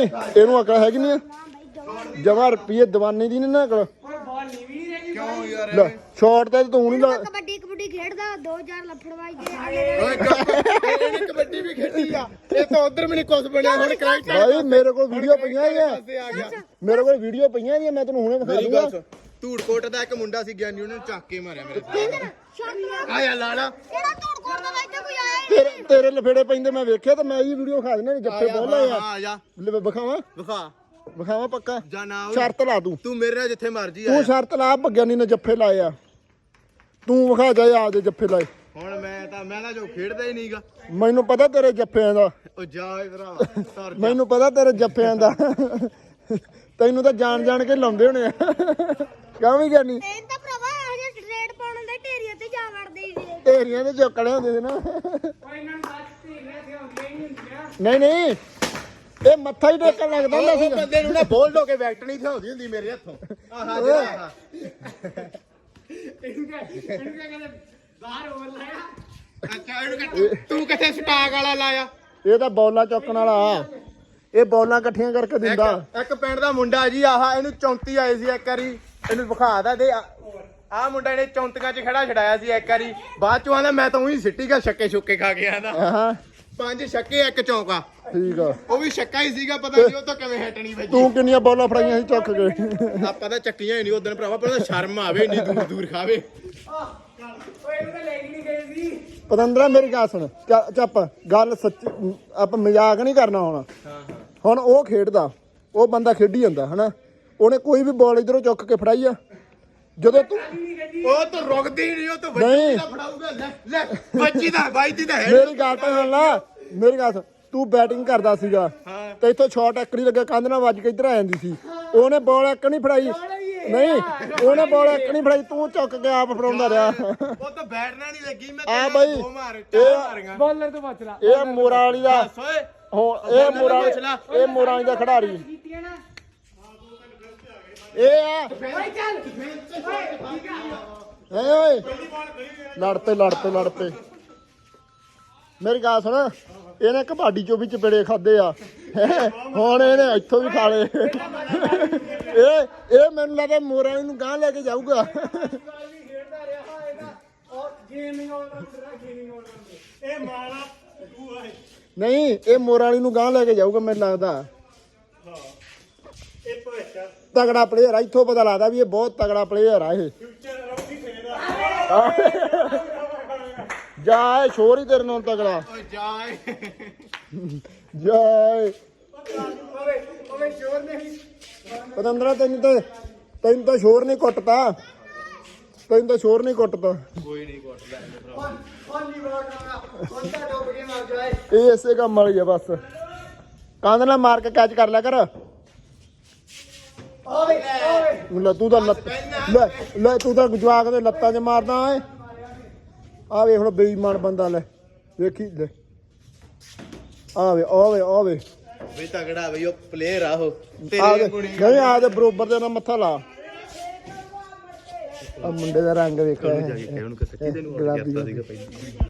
ਇਹਨੂੰ ਅਕਲ ਹੈਗੀ ਨਹੀਂ ਜਮਾ ਰੁਪਏ ਦੀਵਾਨੀ ਦੀ ਨਹੀਂ ਨਾ ਅਕਲ। ਕਿਉਂ ਯਾਰ? ਲੈ ਤੇ ਤੂੰ ਨਹੀਂ ਲਾ ਕਬੱਡੀ ਕਬੱਡੀ ਖੇਡਦਾ 2000 ਲੱਫੜਵਾਈ ਦੇ ਓਏ ਇਹਨੇ ਕਬੱਡੀ ਵੀ ਖੇਡੀ ਆ। ਇਹ ਤਾਂ ਉਧਰ ਵੀ ਨਹੀਂ ਕੁਝ ਬਣਿਆ ਹੁਣ ਕ੍ਰਿਕਟ ਭਾਈ ਮੇਰੇ ਕੋਲ ਵੀਡੀਓ ਪਈਆਂ ਆ ਮੇਰੇ ਕੋਲ ਵੀਡੀਓ ਪਈਆਂ ਆ ਮੈਂ ਤੈਨੂੰ ਹੁਣੇ ਵਿਖਾ ਮੇਰੀ ਗੱਲ ਦੂੰਗਾ। ਧੂੜਕੋਟ ਦਾ ਇੱਕ ਮੁੰਡਾ ਸੀ ਗਿਆਨੀ ਉਹਨੇ ਚੱਕ ਕੇ ਮਾਰਿਆ ਮੇਰੇ ਸ਼ਾਂਤ ਆਇਆ ਲਾਲਾ ਇਹਦਾ ਧੂੜ ਕੋੜ ਦਾ ਇੱਥੇ ਕੋਈ ਆਇਆ ਹੀ ਤੇਰੇ ਤੇਰੇ ਲਫੇੜੇ ਪੈਂਦੇ ਮੈਂ ਵੇਖਿਆ ਤੇ ਮੈਂ ਇਹ ਵੀਡੀਓ ਖਾ ਦੇਣਾ ਜੱਫੇ ਬੋਲ ਲਏ ਆ ਆ ਜਾ ਲੈ ਵਿਖਾਵਾਂ? ਵਿਖਾ। ਵਿਖਾਵਾਂ ਪੱਕਾ? ਜਾਂ ਨਾ ਓਏ। ਸ਼ਰਤ ਲਾ ਦੂੰ ਤੂੰ ਮੇਰੇ ਨਾਲ ਜਿੱਥੇ ਮਰਜ਼ੀ ਆ ਤੂੰ ਸ਼ਰਤ ਲਾ ਭੱਗਿਆਨੀ ਨੇ ਜੱਫੇ ਲਾਏ ਆ। ਤੂੰ ਵਿਖਾ ਜਾ ਆਪਦੇ ਜੱਫੇ ਲਾਏ। ਹੁਣ ਮੈਂ ਤਾਂ ਮੈਂ ਤਾਂ ਜੋ ਖੇਡਦਾ ਹੀ ਨਹੀਂਗਾ। ਮੈਨੂੰ ਪਤਾ ਤੇਰੇ ਜੱਫਿਆਂ ਦਾ। ਉਹ ਜਾ ਓਏ ਭਰਾ ਤਰ ਜਾ। ਮੈਨੂੰ ਪਤਾ ਤੇਰੇ ਜੱਫਿਆਂ ਦਾ। ਤੈਨੂੰ ਤਾਂ ਜਾਣ ਜਾਣ ਕੇ ਲਾਉਂਦੇ ਹੋਣੇ ਆ। ਕਿਉਂ ਵੀ ਗਿਆਨੀ ਇਹ ਤਾਂ ਭਰਾਵਾ ਹਜੇ ਸਟ੍ਰੇਟ ਪਾਉਣ ਦੇ ਢੇਰੀਆਂ ਤੇ ਜਾ ਵੜਦੇ ਹੀ ਸੀ ਢੇਰੀਆਂ ਦੇ ਚੁੱਕਣੇ ਹੁੰਦੇ ਸੀ ਨਾ। ਨਹੀਂ ਨਹੀਂ। ਇਹ ਮੱਥਾ ਹੀ ਟੇਕਣ ਲੱਗਦਾ ਹੁੰਦਾ ਉਹ ਸੀ ਬੰਦੇ ਨੂੰ ਨਾ ਬੋਲਡ ਹੋ ਕੇ ਵੈਕਟ ਨਹੀਂ ਥਾਉਂਦੀ ਹੁੰਦੀ ਮੇਰੇ ਹੱਥੋਂ। ਆਹਾ ਜਿਹੜਾ ਆਹਾ। ਅੱਛਾ ਇਹਨੂੰ ਕਹਿ- ਤੂੰ ਕਿੱਥੇ ਸਟਾਕ ਵਾਲਾ ਲਾਇਆ? ਇਹ ਤਾਂ ਬੌਲਾਂ ਚੁੱਕਣ ਵਾਲਾ। ਆ ਇਹ ਬੌਲਾਂ ਇਕੱਠੀਆਂ ਕਰਕੇ ਦਿੰਦਾ। ਇੱਕ ਇੱਕ ਪਿੰਡ ਦਾ ਮੁੰਡਾ ਜੀ ਆਹ ਇਹਨੂੰ 34 ਆਏ ਸੀ ਇੱਕ ਵਾਰੀ। ਇਹਨੂੰ ਵਿਖਾ ਦਾ ਦੇ। ਆਹ ਮੁੰਡਾ ਇਹਨੇ 34 ਚ ਖੜਾ ਛਡਾਇਆ ਸੀ ਇੱਕ ਵਾਰੀ। ਬਾਅਦ ਚੋਂ ਆਂਦਾ ਮੈਂ ਤਾਂ ਉਹੀ ਸਿੱਟੀ ਗਾ ਛੱਕੇ ਛੁੱਕੇ ਖਾ ਗਿਆ ਨਾ ਹਾਂ। ਪੰਜ ਛੱਕੇ ਇੱਕ ਚੌਂਕਾ। ਠੀਕ ਆ। ਉਹ ਵੀ ਛੱਕਾ ਹੀ ਸੀਗਾ ਪਤਾ ਨਹੀਂ ਉਹ ਤਾਂ ਕਿਵੇਂ ਹਟਣੀ ਵੱਜੀ ਤੂੰ ਕਿੰਨੀਆਂ ਬੌਲਾਂ ਫੜਾਈਆਂ ਸੀ ਚੁੱਕ ਕੇ। ਆਪਾਂ ਤਾਂ ਚੱਕੀਆਂ ਹੀ ਨਹੀਂ ਉਦੋਂ ਭਰਾਵਾ ਪਰ ਸ਼ਰਮ ਆਵੇ ਇੰਨੀ ਦੂਰ ਦੂਰ ਖਾਵੇ। ਪਤੰਦਰਾ ਮੇਰੀ ਗੱਲ ਸੁਣ। ਚ- ਚੱਪ ਗੱਲ ਸੱਚੀ ਆਪਾਂ ਮਜ਼ਾਕ ਨਹੀਂ ਕਰਨਾ ਹੁਣ। ਹੁਣ ਉਹ ਖੇਡਦਾ ਉਹ ਬੰਦਾ ਖੇਡੀ ਜਾਂਦਾ ਹਨਾ? ਉਹਨੇ ਕੋਈ ਵੀ ਬਾਲ ਇਧਰੋਂ ਚੁੱਕ ਕੇ ਫੜਾਈ ਆ। ਜਦੋਂ ਤੂੰ ਉਹ ਤਾਂ ਰੁਕਦੀ ਨਹੀਂ ਉਹ ਤਾਂ ਨਹੀਂ। ਵੱਜੀ ਦਾ ਫੜਾਊਗਾ। ਲੈ ਲੈ ਵੱਜੀ ਦਾ ਵੱਜੀ ਦਾ ਹੈ ਮੇਰੀ ਗੱਲ ਤਾਂ ਸੁਣ ਲਾ ਮੇਰੀ ਗੱਲ ਸੁਣ। ਤੂੰ ਬੈਟਿੰਗ ਕਰਦਾ ਸੀਗਾ। ਹਾਂ। ਤੇ ਇੱਥੋਂ ਸ਼ਾਟ ਇੱਕ ਨਹੀਂ ਲੱਗਾ ਕੰਧ ਨਾਲ ਵੱਜ ਕੇ ਇੱਧਰ ਆ ਜਾਂਦੀ ਸੀ। ਉਹਨੇ ਬਾਲ ਇੱਕ ਨਹੀਂ ਫੜਾਈ। ਨਹੀਂ ਉਹਨੇ ਬਾਲ ਇੱਕ ਨਹੀਂ ਫੜਾਈ ਤੂੰ ਚੁੱਕ ਕੇ ਆਪ ਫੜਾਉਂਦਾ ਰਿਹਾ। ਉਹ ਤਾਂ ਬੈਠਣਾ ਨਹੀਂ ਲੱਗੀ ਮੈਂ ਆ ਬਈ ਦੋ ਮਾਰ ਚਾਰ ਇਹ ਮਾਰੀਆਂ। ਬੋਲਰ ਤੋਂ ਬਚ ਲਾ। ਇਹ ਮੋਰਾ ਵਾਲੀ ਦਾ ਬਸ ਓਏ। ਹੁਣ ਇਹ ਮੋਰਾ ਇਹ ਮੋਰਾ ਵਾਲੀ ਦਾ ਖਿਡਾਰੀ। ਨਾ। ਇਹ ਆ। ਓਏ ਚੱਲ। ਏ ਓਏ। ਲੜ ਪਏ ਲੜ ਪਏ ਲੜ ਪਏ ਮੇਰੀ ਗੱਲ ਸੁਣ ਇਹਨੇ ਕਬਾਡੀ ਚੋਂ ਵੀ ਚਪੇੜੇ ਖਾਦੇ ਆ। ਹੈਂ, ਹੁਣ ਇਹਨੇ ਇੱਥੋਂ ਵੀ ਖਾ ਲਏ। ਇਹ ਇਹ ਮੈਨੂੰ ਲੱਗਦਾ ਮੋਰਾਂ ਨੂੰ ਗਾਂ ਲੈ ਕੇ ਜਾਊਗਾ। ਖੇਡਦਾ ਰਿਹਾ ਇਹਦਾ ਔਰ ਗੇਮਿੰਗ ਆਲਰਾਊਂਡਰ ਗੇਮਿੰਗ ਆਲਰਾਊਂਡਰ ਇਹ ਮਾਰਾ ਤੂੰ ਹੈ ਨਹੀਂ ਇਹ ਮੋਰਾਂ ਵਾਲੀ ਨੂੰ ਗਾਂ ਲੈ ਕੇ ਜਾਊਗਾ ਮੈਨੂੰ ਲੱਗਦਾ। ਤਗੜਾ ਪਲੇਅਰ ਆ ਇੱਥੋਂ ਪਤਾ ਲੱਗਦਾ ਵੀ ਇਹ ਬਹੁਤ ਤਗੜਾ ਪਲੇਅਰ ਆ ਇਹ। ਫਿਊਚਰ ਰੌਂਡੀ ਖੇਡਦਾ ਜਾ ਇਹ ਸ਼ੋਰ ਹੀ ਤੇਰੇ ਨਾਲ ਤਗੜਾ। ਓਏ ਜਾਏ ਜਾਏ ਓਏ ਓਏ ਸ਼ੋਰ ਨਹੀਂ ਪਤੰਦਰਾ ਤੈਨੂੰ ਤਾਂ ਤੈਨੂੰ ਤਾਂ ਸ਼ੋਰ ਨਹੀਂ ਕੁੱਟਤਾ ਤੈਨੂੰ ਤਾਂ ਸ਼ੋਰ ਨਹੀਂ ਕੁੱਟਤਾ ਕੋਈ ਨਹੀਂ ਕੋਟਦਾ ਡੁੱਬ ਕੇ ਮਰ ਜਾਏ। ਇਹ ਇਸੇ ਕੰਮ ਵਾਲੀ ਆ ਬਸ। ਕੰਧ ਨਾਲ ਮਾਰ ਕੇ ਕੈਚ ਕਰ ਲਿਆ ਕਰ। ਓਏ ਓਏ। ਲੈ ਤੂੰ ਤਾਂ ਲੱਤ ਲੈ ਲੈ ਤੂੰ ਤਾਂ ਜਵਾਕ ਦੇ ਲੱਤਾਂ 'ਚ ਮਾਰਦਾ ਏ ਆ ਵੇ ਹੁਣ ਬੇਈਮਾਨ ਬੰਦਾ ਲੈ। ਵੇਖੀ ਲੈ। ਆ ਵੇ ਆ ਵੇ ਆ ਵੇ। ਬਈ ਤਗੜਾ ਬਈ ਉਹ ਪਲੇਅਰ ਆ ਉਹ। ਆ ਤੇਰੇ ਦੇ ਗੁਣੀ ਨਹੀਂ ਆ ਦੇ ਬਰੋਬਰ ਦੇ ਨਾਲ ਮੱਥਾ ਲਾ। ਆ ਮੁੰਡੇ ਦਾ ਰੰਗ ਵੇਖਿਆ ਜਾ ਕੇ ਉਹਨੂੰ ਕਿ ਸੱਚੀ ਤੈਨੂੰ ਗੁਲਾਬੀ ਕਰਤਾ ਸੀਗਾ ਪਹਿਲਾਂ